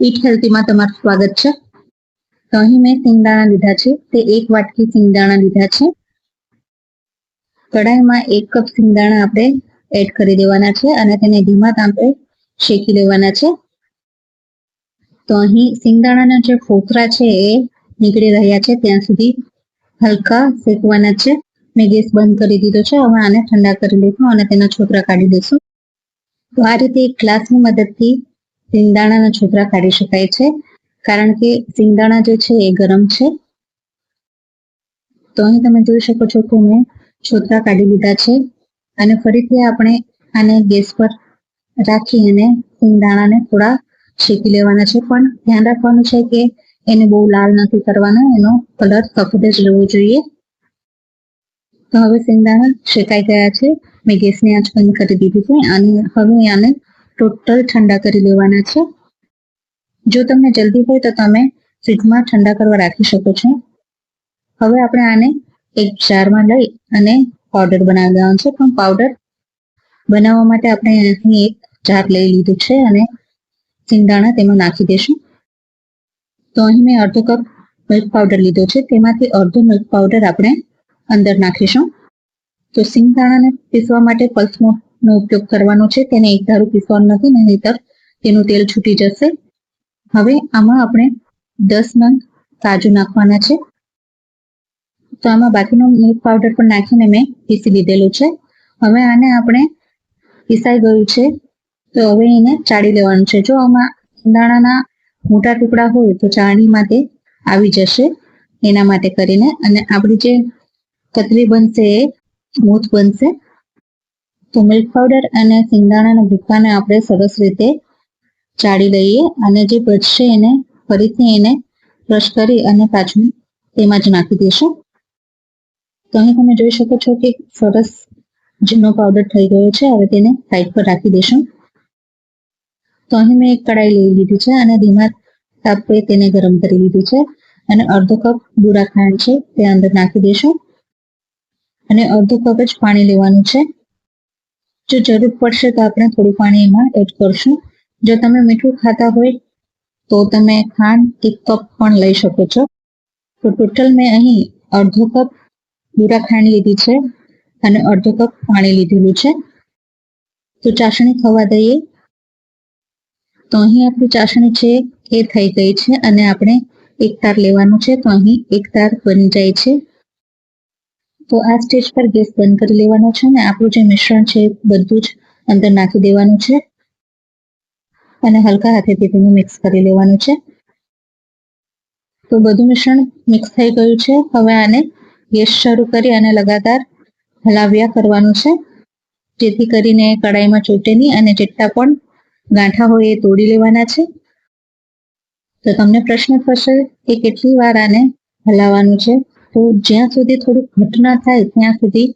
ઈટ હેલ્થીમાં તમારું સ્વાગત છે. તો અહીં મેં સિંગદાણા લીધા છે. તે એક વાટકી સિંગદાણા લીધા છે. કઢાઈમાં એક કપ સિંગદાણા આપણે એડ કરી દેવાના છે અને તેને ધીમા તાપે શેકી લેવાના છે. તો અહીં સિંગદાણાના જે ફોતરા છે એ નીકળી રહ્યા છે. ત્યાં સુધી હલકા શેકવાના છે. મેં ગેસ બંધ કરી દીધો છે. હવે આને ઠંડા કરી લઈશું અને તેના છોતરા કાઢી દઈશું. તો આ રીતે એક ગ્લાસની મદદથી સિંગદાણાના છોકરા કાઢી શકાય છે. કારણ કે સિંગદાણા જે છે એ ગરમ છે. તો અહીં તમે જોઈ શકો છો કે મેં છોતરા કાઢી લીધા છે. અને ફરીથી આપણે આને ગેસ પર રાખી અને સિંગદાણાને થોડા શેકી લેવાના છે. પણ ધ્યાન રાખવાનું છે કે એને બહુ લાલ નથી કરવાનો. એનો કલર સફેદ જ રહેવો જોઈએ. તો હવે સિંગદાણા શેકાઈ ગયા છે. મેં ગેસની આંચ બંધ કરી દીધી છે. અને હવે આને ટોટલ ઠંડા કરી લેવાના છે. જો તમને જલ્દી હોય તો તમે ફ્રીજમાં ઠંડા કરવા રાખી શકો છો. હવે આપણે આને એક જારમાં લઈ અને પાવડર બનાવી દેવાનો છે. પણ પાવડર બનાવવા માટે આપણે અહીં એક જાર લઈ લીધું છે અને સિંગદાણા તેમાં નાખી દેશું. તો અહીં મેં અડધો કપ મિલ્ક પાવડર લીધો છે. તેમાંથી અડધો મિલ્ક પાવડર આપણે અંદર નાખીશું. તો સિંગદાણાને પીસવા માટે પલ્સમોનો ઉપયોગ કરવાનો છે. તેને એક ધારું પીસવાનું નથી, નહીતર તેનું તેલ છૂટી જશે. હવે આમાં આપણે દસ નંગ કાજુ નાખવાના છે. તો આમાં બાકીનો મિલ્ક પાવડર પણ નાખીને મેં પીસી લીધેલું છે. હવે આને આપણે પીસાઈ ગયું છે. તો હવે એને ચાળી લેવાનું છે. જો આમાં દાણાના મોટા ટુકડા હોય તો ચાળણીમાં તે આવી જશે. એના માટે કરીને અને આપણી જે કતરી બનશે એ મૂત બનશે. તો મિલ્ક પાવડર અને સિંગદાણાના ભૂક્કાને આપણે સરસ રીતે ચાળી લઈએ અને જે બચશે એને ફરીથી એને ક્રશ કરી અને પાછું તેમાં જ નાખી દઈશું. તો અહીં તમે જોઈ શકો છો કે સરસ ઝીણો પાવડર થઈ ગયો છે. હવે તેને સાઈડ પર રાખી દઈશું. તો અહીં મેં એક કડાઈ લઈ લીધી છે અને ધીમા તાપે તેને ગરમ કરી લીધું છે અને અડધો કપ બુરા ખાંડ છે તે અંદર નાખી દઈશું. અને અડધો કપ જ પાણી લેવાનું છે. જો જરૂર પડશે તો આપણે થોડું પાણી એમાં એડ કરશું. જો તમે મીઠું ખાતા હોય તો તમે ખાંડ એક કપ પણ લઈ શકો છો. તો ટોટલ મેં અહીં અડધો કપ બુરા ખાંડ લીધી છે અને અડધો કપ પાણી લીધેલું છે. તો ચાસણી થવા દઈએ. તો અહીં આપણી ચાસણી છે એ થઈ ગઈ છે અને આપણે એક તાર લેવાનું છે તો અહીં એક તાર બની જાય છે. તો આ સ્ટેજ પર ગેસ બંધ કરી લેવાનો છે ને આપણું જે મિશ્રણ છે બધું જ અંદર નાખી દેવાનું છે. અને હલકા હાથેથી તેને મિક્સ કરી લેવાનું છે. તો બધું મિશ્રણ મિક્સ થઈ ગયું છે. હવે આને ગેસ શરૂ કરી અને લગાતાર હલાવ્યા કરવાનું છે. જેથી કરીને કડાઈમાં ચોટે નહીં અને જેટલા પણ ગાંઠા હોય એ તોડી લેવાના છે. તો તમને પ્રશ્ન થશે કે કેટલી વાર આને હલાવવાનું છે? તો જ્યાં સુધી થોડી ઘટના થાય, ત્યાં સુધી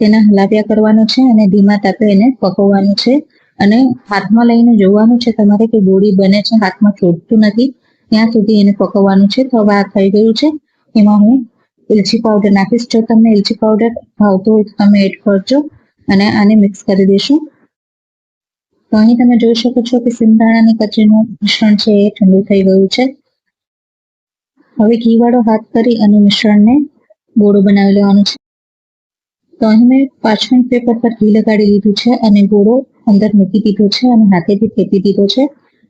તેને હલાવ્યા કરવાનું છે અને ધીમા તાપે એને પકવવાનું છે. અને હાથમાં લઈને જોવાનું છે તમારે કે ગોળી બને છે, હાથમાં ચોટતું નથી, ત્યાં સુધી એને પકવવાનું છે. તો હવે આ થઈ ગયું છે. એમાં હું ઇલચી પાવડર નાખીશ. જો તમને ઇલચી પાવડર ભાવતો હોય તો તમે એડ કરજો અને આને મિક્સ કરી દઈશું. તો અહીં તમે જોઈ શકો છો કે સિંગદાણાની કચરીનું મિશ્રણ છે, એ ઠંડુ થઈ ગયું છે. હવે ઘીવાળો હાથ કરી અને મિશ્રણને ગોળો બનાવી લેવાનું છે. તો અહીં મેં પાછળ પેપર પર ઘી લગાડી લીધું છે અને ગોળો અંદર મૂકી દીધો છે અને હાથેથી ફેંકી દીધો છે.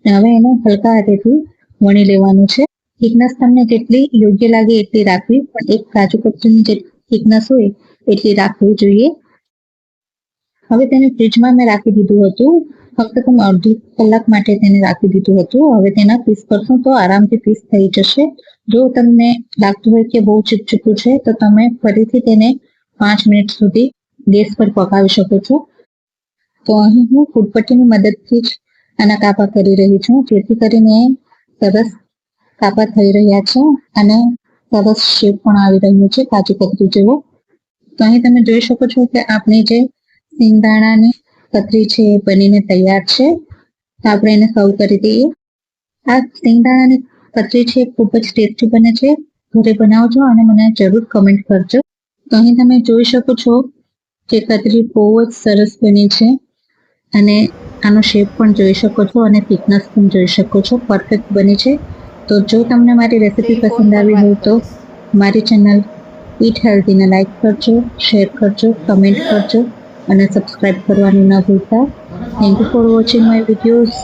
અને હવે એને હલકા હાથેથી વણી લેવાનું છે. થિકનેસ તમને જેટલી યોગ્ય લાગે એટલી રાખવી, પણ એક કાજુ કતરીની જે થિકનેસ હોય એટલી રાખવી જોઈએ. હવે તેને ફ્રીજમાં મેં રાખી દીધું હતું. ફક્ત તમે અડધી કલાક માટે તેને રાખી દીધું હતું. હવે તેના પીસ કરશું તો આરામથી પીસ થઈ જશે. જો તમને લાગતું હોય કે બહુ ચીપચીપું છે, તો તમે ફરીથી તેને પાંચ મિનિટ સુધી ગેસ પર પકાવી શકો છો. તો અહીં હું ફૂટપટ્ટીની મદદથી જ આના કાપા કરી રહી છું. જેથી કરીને સરસ કાપા થઈ રહ્યા છે અને સરસ શેપ પણ આવી રહ્યો છે, કાજુ કતરી જેવો. તો અહીં તમે જોઈ શકો છો કે આપણી જે સિંગદાણાની કતરી છે એ બનીને તૈયાર છે. તો આપણે એને સર્વ કરી દઈએ. આ સિંગદાણાની કતરી છે ખૂબ જ ટેસ્ટી બને છે. ઘરે બનાવજો અને મને જરૂર કમેન્ટ કરજો. તો અહીં તમે જોઈ શકો છો કે કતરી બહુ જ સરસ બની છે. અને આનો શેપ પણ જોઈ શકો છો અને થિકનેસ પણ જોઈ શકો છો. પરફેક્ટ બની છે. તો જો તમને મારી રેસિપી પસંદ આવી હોય તો મારી ચેનલ ઈટ હેલ્ધીને લાઈક કરજો શેર કરજો કમેન્ટ કરજો. અને સબસ્ક્રાઈબ કરવાનું ન ભૂલતા. Thank you for watching my videos